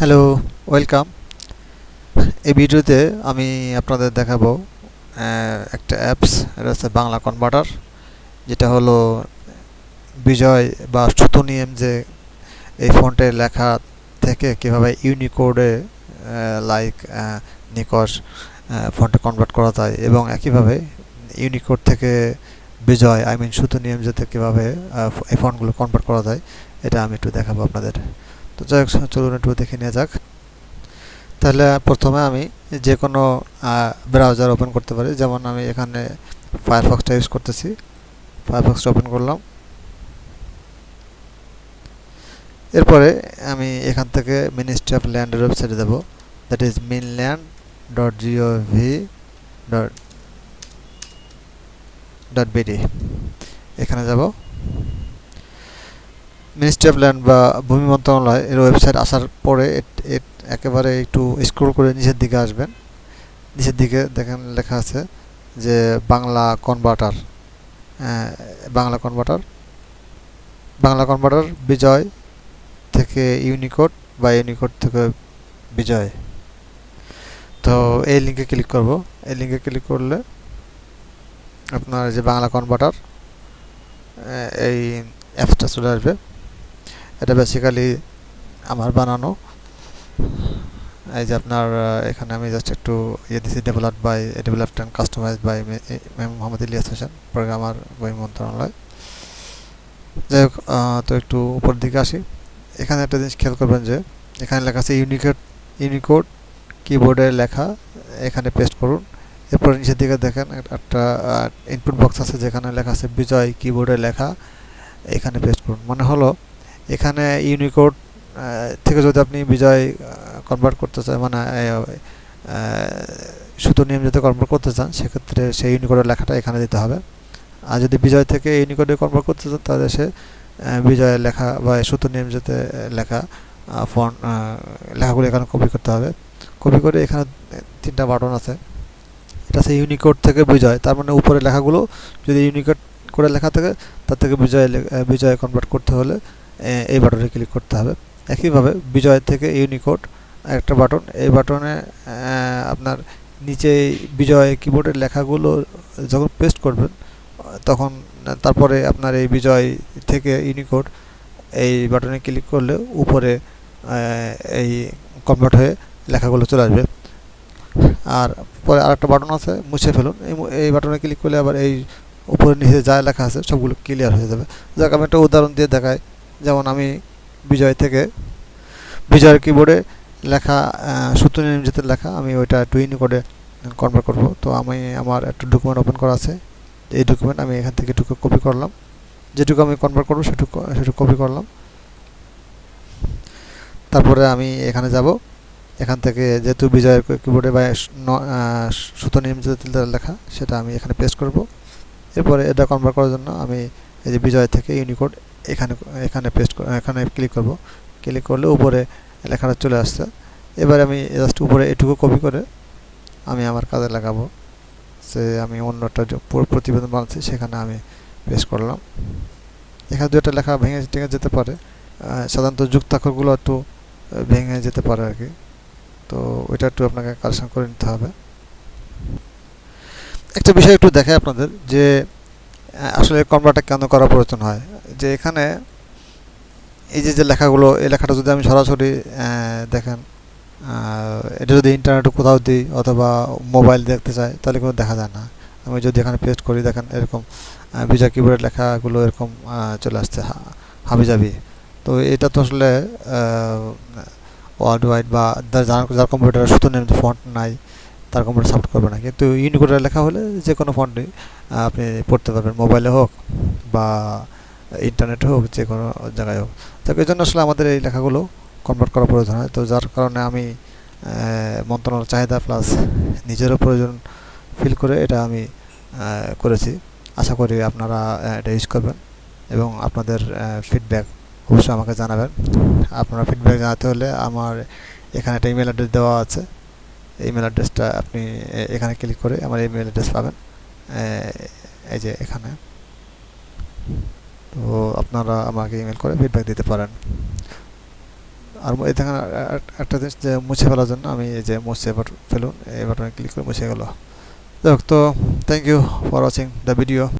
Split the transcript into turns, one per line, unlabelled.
Hello welcome এই ভিডিওতে আমি আপনাদের দেখাবো একটা অ্যাপস এটা হচ্ছে বাংলা কনভার্টার যেটা হলো বিজয় বা সুতনিয়ম যে এই ফন্টের লেখা থেকে কীভাবে ইউনিকোডে লাইক নিকশ ফন্টে কনভার্ট করা যায় এবং একইভাবে ইউনিকোড থেকে বিজয় আই মিন সুতনিয়ম যাতে কীভাবে এই ফন্টগুলো কনভার্ট করা যায়, এটা আমি একটু দেখাবো আপনাদের। তো যাই হোক, চলুন একটু দেখে নেওয়া যাক। তাহলে প্রথমে আমি যে কোনো ব্রাউজার ওপেন করতে পারি। যেমন আমি এখানে ফায়ারফক্সটা ইউজ করতেছি। ফায়ারফক্সটা ওপেন করলাম। এরপরে আমি এখান থেকে মিনিস্ট্রি অফ ল্যান্ডের ওয়েবসাইটে দেবো that is minland dot GOV dot dot BD এখানে যাব। মিনিস্ট্রি অফ ল্যান্ড বা ভূমি মন্ত্রণালয় এর ওয়েবসাইট আসার পরে একেবারে একটু স্ক্রল করে নিচের দিকে আসবেন। নিচের দিকে দেখেন লেখা আছে যে Bangla converter Bangla converter Bangla converter Bijoy থেকে ইউনিকোড বা ইউনিকোড থেকে বিজয়। তো এই লিঙ্কে ক্লিক করব। এই লিঙ্কে ক্লিক করলে আপনার যে বাংলা কনভার্টার এই অ্যাপসটা চলে আসবে। এটা বেসিক্যালি আমার বানানো। এই যে আপনার এখানে আমি জাস্ট একটু ইয়ে দিচ্ছি develop by developed and customize by Mohammad Elias Hossain programmer বই মন্ত্রণালয়। যাই হোক তো একটু উপর দিকে আসি। এখানে একটা জিনিস খেয়াল করবেন যে, এখানে লেখা আছে ইউনিকোড ইউনিকোড কিবোর্ডে লেখা, এখানে পেস্ট করুন। এরপর নিচের দিকে দেখেন একটা ইনপুট বক্স আছে যেখানে লেখা আছে বিজয় কিবোর্ডে লেখা, এখানে পেস্ট করুন। মানে হলো এখানে ইউনিকোড থেকে যদি আপনি বিজয় কনভার্ট করতে চান মানে সুতো নিয়ম যদি কনভার্ট করতে চান, সেক্ষেত্রে সেই ইউনিকোডের লেখাটা এখানে দিতে হবে। আর যদি বিজয় থেকে ইউনিকোডে কনভার্ট করতে চান, তাহলে সে বিজয়ের লেখা বা সুতো নিয়ম যাতে লেখা ফোন লেখাগুলো এখানে কপি করতে হবে। কপি করে এখানে তিনটা বাটন আছে। এটা আছে ইউনিকোড থেকে বিজয়। তার মানে উপরে লেখাগুলো যদি ইউনিকোড করে লেখা থাকে, তার থেকে বিজয় বিজয় কনভার্ট করতে হলে এই বাটনে ক্লিক করতে হবে। একইভাবে বিজয় থেকে ইউনিকোড একটা বাটন, এই বাটনে আপনার নিচে বিজয় কিবোর্ডের লেখাগুলো যখন পেস্ট করবেন, তখন তারপরে আপনার এই বিজয় থেকে ইউনিকোড এই বাটনে ক্লিক করলে উপরে এই কনভার্ট হয়ে লেখাগুলো চলে আসবে। আর পরে আরেকটা বাটন আছে, মুছে ফেলুন। এই বাটনে ক্লিক করলে আবার এই উপরে নিচে যা লেখা আছে সবগুলো ক্লিয়ার হয়ে যাবে। যাক, আমি একটা উদাহরণ দিয়ে দেখাই। যেমন আমি বিজয় থেকে, বিজয়ের কিবোর্ডে লেখা সূত্র নির্মিত লেখা, আমি ওইটা একটু ইউনিকোডে কনভার্ট করব। তো আমি আমার একটা ডকুমেন্ট ওপেন করা আছে। এই ডকুমেন্ট আমি এখান থেকে একটু কপি করলাম। যেটুকু আমি কনভার্ট করব, সেটুকু সেটুকু কপি করলাম। তারপরে আমি এখানে যাব। এখান থেকে যেহেতু বিজয়ের কিবোর্ডে বা সুতো নির্মিত লেখা, সেটা আমি এখানে পেস্ট করব। এরপরে এটা কনভার্ট করার জন্য আমি এই যে বিজয় থেকে ইউনিকোড এখানে এখানে পেস্ট এখানে ক্লিক করব। ক্লিক করলে উপরে লেখাটা চলে আসছে। এবারে আমি জাস্ট উপরে এটুকু কপি করে আমি আমার কাজে লাগাবো। সে আমি অন্য একটা প্রতিবেদন বানাচ্ছি, সেখানে আমি পেস্ট করলাম। এখানে দু একটা লেখা ভেঙে, টেঙে যেতে পারে। সাধারণত যুক্তাক্ষরগুলো একটু ভেঙে যেতে পারে আর কি। তো ওইটা একটু আপনাকে কারেকশন করে নিতে হবে। একটা বিষয় একটু দেখাই আপনাদের, যে আসলে কনভার্টটা কেন করা প্রয়োজন হয়? যে এখানে এই যে যে লেখাগুলো, এই লেখাটা যদি আমি সরাসরি দেখেন এটা যদি ইন্টারনেটে কোথাও দিই অথবা মোবাইল দেখতে চাই, তাহলে কোনো দেখা যায় না। আমি যদি এখানে পেস্ট করি, দেখেন, এরকম বিজয় কিবোর্ডের লেখাগুলো এরকম চলে আসছে হাবিজাবি। তো এটা তো আসলে ওয়ার্ল্ড ওয়াইড বা যার যার কম্পিউটারে শুধু নেম ফন্ট নাই তার কম্পিউটার সাপোর্ট করবে না। কিন্তু ইউনিকোডের লেখা হলে যে কোনো ফন্টে আপনি পড়তে পারবেন মোবাইলে হোক বা ইন্টারনেট হোক যে কোনো জায়গায় হোক। তো এই জন্য আসলে আমাদের এই লেখাগুলো কনভার্ট করা প্রয়োজন হয়। তো যার কারণে আমি মন্ত্রণালয়ের চাহিদা প্লাস নিজেরও প্রয়োজন ফিল করে এটা আমি করেছি। আশা করি আপনারা এটা ইউজ করবেন এবং আপনাদের ফিডব্যাক অবশ্যই আমাকে জানাবেন। আপনারা ফিডব্যাক জানাতে হলে আমার এখানে একটা ইমেল অ্যাড্রেস দেওয়া আছে। ইমেল অ্যাড্রেসটা আপনি এখানে ক্লিক করে আমার ইমেল অ্যাড্রেস পাবেন। এই যে এখানে। তো আপনারা আমাকে ইমেল করে ফিডব্যাক দিতে পারেন। আর এখানে একটা জিনিস যে মুছে ফেলার জন্য আমি এই যে মুছে ফেলুন, এই বাটনে ক্লিক করে মুছে গেল। যাই হোক, তো thank you for watching the video